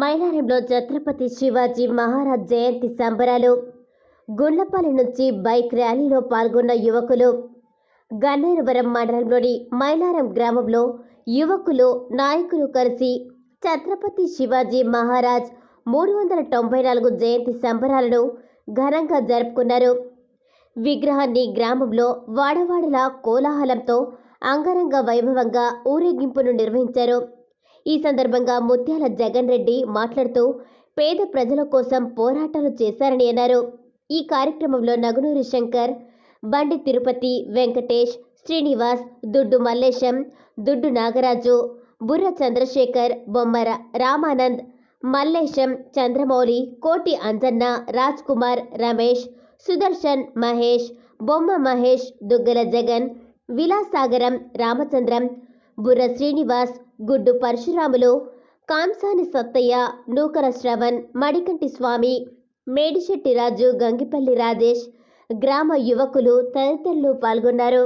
మైలారంలో ఛత్రపతి శివాజీ మహారాజ్ జయంతి సంబరాలు. గుండ్లపల్లి నుంచి బైక్ ర్యాలీలో పాల్గొన్న యువకులు. గన్నేరువరం మండలంలోని మైలారం గ్రామంలో యువకులు నాయకులు కలిసి ఛత్రపతి శివాజీ మహారాజ్ మూడు వందల తొంభై నాలుగు జయంతి సంబరాలను ఘనంగా జరుపుకున్నారు. విగ్రహాన్ని గ్రామంలో వాడవాడల కోలాహలంతో అంగరంగ వైభవంగా ఊరేగింపును నిర్వహించారు. ఈ సందర్భంగా ముత్యాల జగన్ రెడ్డి మాట్లాడుతూ పేద ప్రజల కోసం పోరాటాలు చేశారని అన్నారు. ఈ కార్యక్రమంలో నగునూరి శంకర్ బండి తిరుపతి వెంకటేష్ శ్రీనివాస్ దుడ్డు మల్లేశం దుడ్డు నాగరాజు బుర్ర చంద్రశేఖర్ బొమ్మర రామానంద్ మల్లేశం చంద్రమౌళి కోటి అంజన్న రాజ్ కుమార్ రమేష్ సుదర్శన్ మహేష్ బొమ్మ మహేష్ దుగ్గల జగన్ విలాసాగరం రామచంద్రం బుర్ర శ్రీనివాస్ గుడ్డు పరశురాములు కాంసాని సత్తయ్య నూకర శ్రవణ్ మడికంటి స్వామి మేడిశెట్టి రాజు గంగిపల్లి రాజేష్ గ్రామ యువకులు తదితరులు పాల్గొన్నారు.